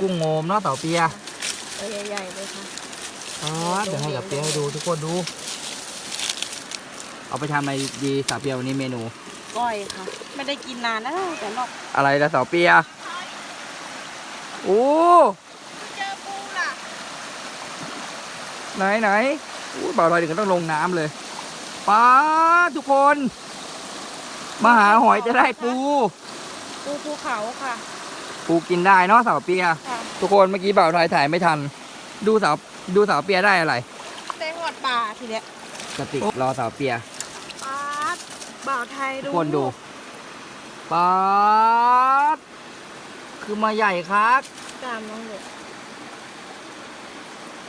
กุ้งโงมเนาะเต่าเปียตัวใหญ่ๆเลยค่ะอ๋อเดี๋ยวให้กับเปียให้ดูทุกคนดู เอาไปทำอะไรดีสาวเปียวันนี้เมนู ก้อยค่ะ ไม่ได้กินนานแล้วแต่นอกอะไรนะสาวเปียโอ้เจอปูล่ะไหนไหนอู้บ่าวลอยเดี๋ยวก็ต้องลงน้ำเลยป้าดทุกคน มาหาหอยจะได้ปู ปูภูเขาค่ะ ปูกินได้เนาะสาวเปีย ค่ะทุกคนเมื่อกี้บ่าวลอยถ่ายไม่ทัน ดูสาวดูสาวเปียได้อะไรได้หอดป่าทีเนี้ยกระติกรอสาวเปียปาดบ่าวไทยทุดูกคนดูป๊าดคือมาใหญ่ครับตามน้องเด็ก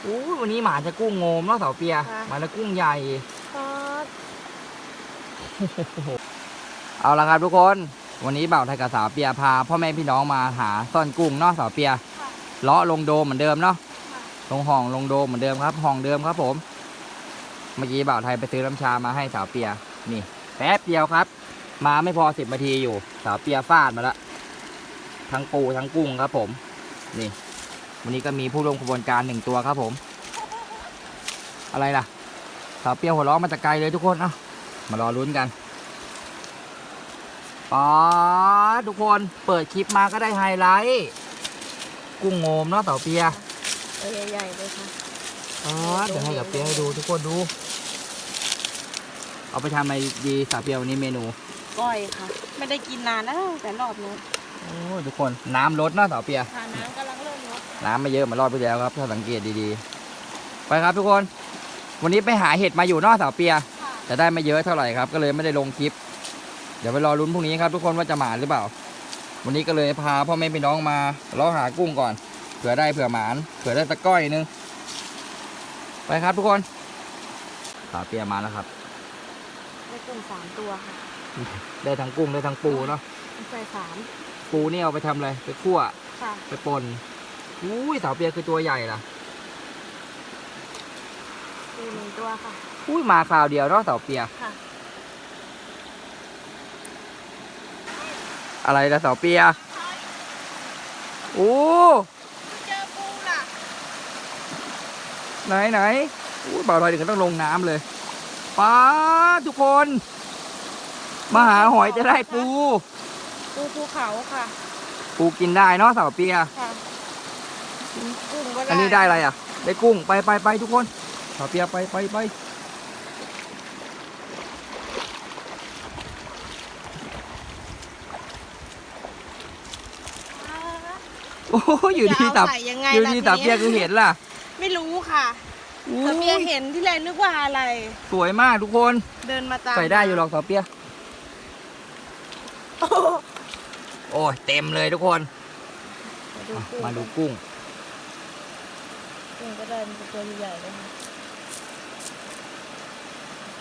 อู้วันนี้หมาจะกุ้งโงมเนาะสาวเปียค่ะมาแล้วกุ้งใหญ่ ปาดเอาละครับทุกคน วันนี้บ่าวไทยกับสาวเปียพาพ่อแม่พี่น้องมาหาซ่อนกุ้งเนาะสาวเปียค่ะเลาะลงโดมเหมือนเดิมเนาะค่ะลงห้องลงโดมเหมือนเดิมครับห้องเดิมครับผม เมื่อกี้บ่าวไทยไปซื้อน้ำชามาให้สาวเปียนี่แป๊บเดียวครับ มาไม่พอสิบนาทีอยู่ สาวเปียฟาดมาละทั้งปูทั้งกุ้งครับผม นี่ วันนี้ก็มีผู้ร่วมขบวนการหนึ่งตัวครับผม อะไรล่ะ สาวเปียหัวเราะมาจากไกลเลยทุกคนเอ้ามารอลุ้นกัน ป๊าดทุกคนเปิดคลิปมาก็ได้ไฮไลท์กุ้งโงมเนาะสาวเปียตัวใหญ่ๆเลยค่ะอ๋อเดี๋ยวให้กับเปียให้ดูทุกคนดู เอาไปทำอะไรดีสาวเปียวันนี้เมนูก้อยค่ะ ไม่ได้กินนานแล้วแต่รอบนู้นโอ้ทุกคนน้ำลดเนาะสาวเปียค่ะน้ำกำลังเริ่มลดน้ำไม่เยอะเหมานรอบไปแล้วครับ ถ้าสังเกตดีๆ ไปครับทุกคน วันนี้ไปหาเห็ดมาอยู่เนอกสาวเปียค่ะแต่ได้ไม่เยอะเท่าไหร่ครับ ก็เลยไม่ได้ลงคลิป เดี๋ยวไปรอลุ้นพรุ่งนี้ครับทุกคนว่าจะหมานหรือเปล่า วันนี้ก็เลยพาพ่อแม่พี่น้องมาเลาะหากุ้งก่อน เผื่อได้เผื่อหมานเผื่อได้ตะก้อยนึง ไปครับทุกคนสาวเปียมาแล้วครับได้กุ้งสามตัวค่ะ ได้ทั้งกุ้งได้ทั้งปูเนาะใส่สามปูนี่เอาไปทำอะไรไปคั่วค่ะไปปนอุ้ยสาวเปียคือตัวใหญ่ล่ะปูหนึ่งตัวค่ะอุ้ยมาคราวเดียวเนาะสาวเปียค่ะ อะไรนะสาวเปียโอ้เจอปูล่ะไหนไหนอุ้ยบ่าวลอยเดี๋ยวก็ต้องลงน้ำเลยป้าดทุกคน มาหาหอยจะได้ปู ปูภูเขาค่ะ ปูกินได้เนาะสาวเปียค่ะกุ้งก็ได้อันนี้ได้อะไรอะ ได้กุ้งไปไปไปทุกคนสาวเปียไปไปไป โอ้ยอยู่ที่จะสาเาวใส่ยังไงอยู่ล่ะที่ทีสาวเปียนี้คือเห็นล่ะไม่รู้ค่ะอุ้แต่เปียยเห็นที่ไรนึกว่าอะไร สวยมากทุกคน เดินมาตามใส่ได้อยู่หรอกสาวเปียโอ้โหโอ้ยเต็มเลยทุกคนมาดูอะกุ้งมาดูกุ้ง กุ้งก็ได้มันเป็นตัวใหญ่ๆเลยค่ะ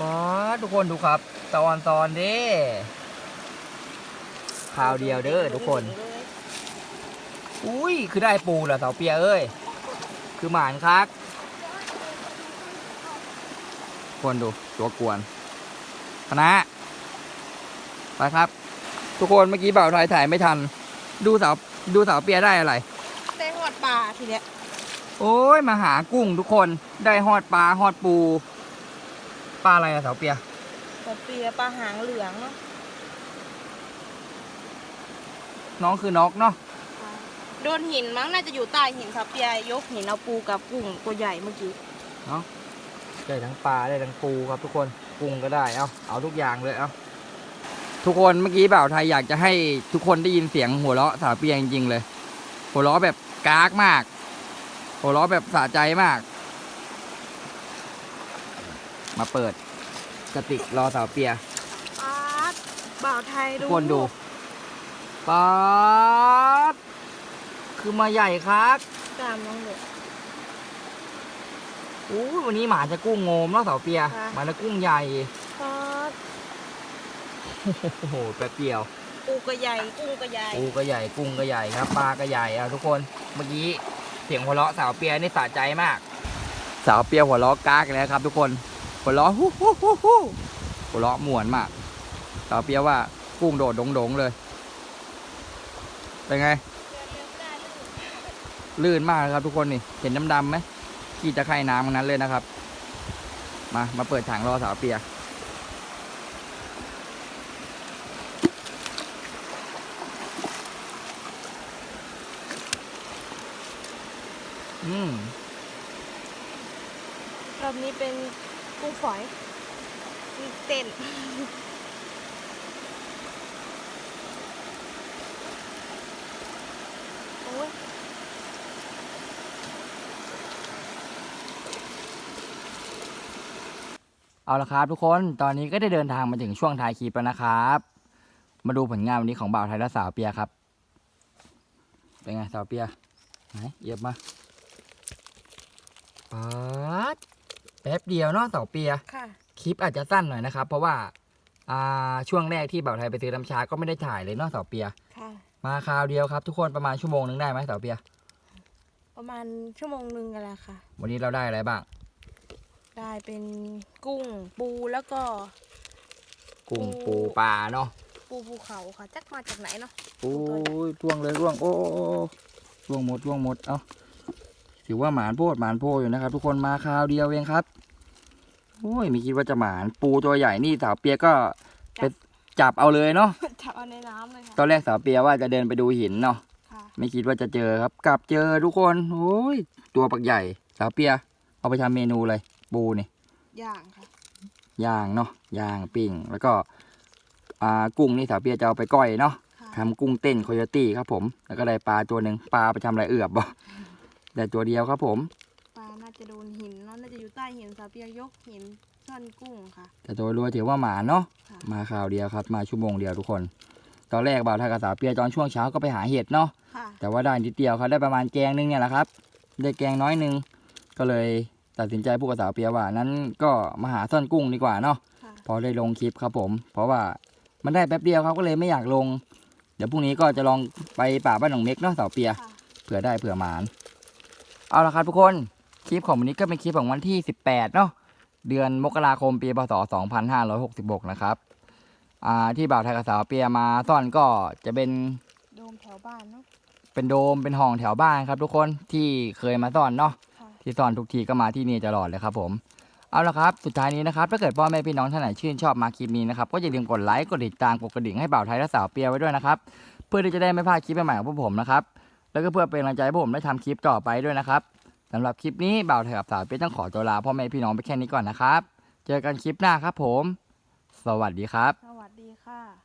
ป๊าดทุกคนดูครับ ตอนตอนเด้คราวเดียวเด้อทุกคน อุ้ย คือได้ปูเหรอสาวเปียเอ้ย คือหมานคักคนดู ตัวกวนคณะไปครับ ทุกคนเมื่อกี้บ่าวถ่ายถ่ายไม่ทัน ดูสาวดูสาวเปียได้อะไร ได้หอดป่าทีเนี้ยโอ้ย มาหากุ้งทุกคนได้ฮอดปลาฮอดปูปลาอะไรอะสาวเปียแต่เปียปลาหางเหลืองเนาะน้องคือนกเนาะ โดนหินมั้งน่าจะอยู่ใต้หินทับเปียยกหินเอาปูกับกุ้งตัวใหญ่เมื่อกี้ได้ทั้งปลาได้ทั้งปูครับทุกคนกุ้งก็ได้เอาเอาทุกอย่างเลยเอาทุกคนเมื่อกี้บ่าวไทยอยากจะให้ทุกคนได้ยินเสียงหัวเราะสาวเปียจริงๆเลย หัวเราะแบบกากมาก หัวเราะแบบสะใจมาก มาเปิดกระติกรอสาวเปียปาดบ่าวไทยทุดูกคนดูป๊าด คือมาใหญ่ครับตามน้องเด็ก อู้ยวันนี้หมาจะกุ้งโงมเนาะสาวเปีย ค่ะมาแล้วกุ้งใหญ่ปาดโอ้โหแป๊บเดียวปูก็ใหญ่กุ้งก็ใหญ่ปูก็ใหญ่กุ้งก็ใหญ่ครับปลาก็ใหญ่อะทุกคนเมื่อกี้เสียงหัวเราะสาวเปียนี่สะใจมาก สาวเปียหัวเราะกากเลยครับ ทุกคนหัวเราะฮู้ฮู้ฮู้ฮู้หัวเราะม่วนมาก สาวเปียว่ากุ้งโดดดงดงๆเลยเป็นไง ลื่นมากครับทุกคนนี่เห็นดำๆไหมขี้จะไข่น้ำงนั้นเลยนะครับ มามาเปิดถังรอสาวเปียอืมรอบนี้เป็นกุ้งฝอยมีเต้น เอาละครับทุกคน ตอนนี้ก็ได้เดินทางมาถึงช่วงท้ายคลิปแล้วนะครับ มาดูผลงานวันนี้ของบ่าวไทยและสาวเปียครับ เป็นไงสาวเปีย ไหนเหยียบมาป๊าดแป๊บเดียวเนาะสาวเปีย ค่ะคลิปอาจจะสั้นหน่อยนะครับ เพราะว่าอ่าช่วงแรกที่บ่าวไทยไปซื้อน้ำชาก็ไม่ได้ถ่ายเลยเนาะสาวเปีย ค่ะ มาคราวเดียวครับ ทุกคนประมาณชั่วโมงนึงได้ไหมสาวเปีย ประมาณชั่วโมงหนึ่งกันแล้วค่ะ วันนี้เราได้อะไรบ้าง ได้เป็นกุ้งปูแล้วก็ กุ้งปูปูปลาเนาะปูภูเขาค่ะจักมาจากไหนเนาะโอ้ยร่วงเลยร่วงโอ้โอ้โอ้ร่วงหมดร่วงหมดเอ้าถือว่าหมานโพดหมานโพอยู่นะครับ ทุกคนมาคราวเดียวเองครับโอ้ยไม่คิดว่าจะหมานปูตัวใหญ่นี่สาวเปียก็ไปจับเอาเลยเนาะจับเอาในน้ำเลยค่ะตอนแรกสาวเปียว่าจะเดินไปดูหินเนาะค่ะไม่คิดว่าจะเจอครับ กลับเจอทุกคนโอ้ยตัวปักใหญ่สาวเปีย เอาไปทำเมนูเลย ปูนี่ย่างค่ะย่างเนาะย่างปิ้งแล้วก็อ่ากุ้งนี่สาวเปียจะเอาไปก้อยเนาะค่ะทำกุ้งเต้นโคโยตี้ครับผม แล้วก็ได้ปลาตัวหนึ่งปลาไปทำอะไรเอือบบ่ได้ตัวเดียวครับผมปลาน่าจะโดนหินเนาะน่าจะอยู่ใต้หินสาเปียยกหินซ่อนกุ้งค่ะ แต่โดยรวมถือว่าหมาเนาะค่ะมาคราวเดียวครับมาชั่วโมงเดียวทุกคน ตอนแรกบ่าวไทยกับสาวเปียตอนช่วงเช้าก็ไปหาเห็ดเนาะค่ะแต่ว่าได้นิดเดียวครับได้ประมาณแกงนึงเนี่ยแหละครับ ได้แกงน้อยหนึงก็เลย ตัดสินใจพูดกับสาวเปียว่านั้นก็มาหาซ่อนกุ้งดีกว่าเนาะค่ะพอได้ลงคลิปครับผม เพราะว่ามันได้แป๊บเดียวครับก็เลยไม่อยากลง เดี๋ยวพรุ่งนี้ก็จะลองไปป่าบ้านหนองเม็กเนาะสาวเปียค่ะเผื่อได้เผื่อหมาน เอาละครับทุกคนคลิปของวันนี้ก็เป็นคลิปของวันที่ 18 เนาะเดือนมกราคมปีพศ 2566 นะครับอ่าที่บ่าวไทยกับสาวเปียมาซ่อนก็จะเป็นโดมแถวบ้านเนาะเป็นโดมเป็นห้องแถวบ้านครับทุกคนที่เคยมาซ่อนเนาะค่ะ ที่ซ่อนทุกทีก็มาที่นี่ตลอดเลยครับผมเอาละครับ สุดท้ายนี้นะครับ ถ้าเกิดพ่อแม่พี่น้องท่านไหนชื่นชอบมาคลิปนี้นะครับ ก็อย่าลืมกดไลค์ กดติดตาม กดกระดิ่งให้บ่าวไทยและสาวเปียไว้ด้วยนะครับ เพื่อที่จะได้ไม่พลาดคลิปใหม่ๆของพวกผมนะครับ แล้วก็เพื่อเป็นกำลังใจให้ผมได้ทำคลิปต่อไปด้วยนะครับสำหรับคลิปนี้บ่าวไทยกับสาวเปียต้องขอตัวลาพ่อแม่พี่น้องไปแค่นี้ก่อนนะครับ เจอกันคลิปหน้าครับผม สวัสดีครับ สวัสดีค่ะ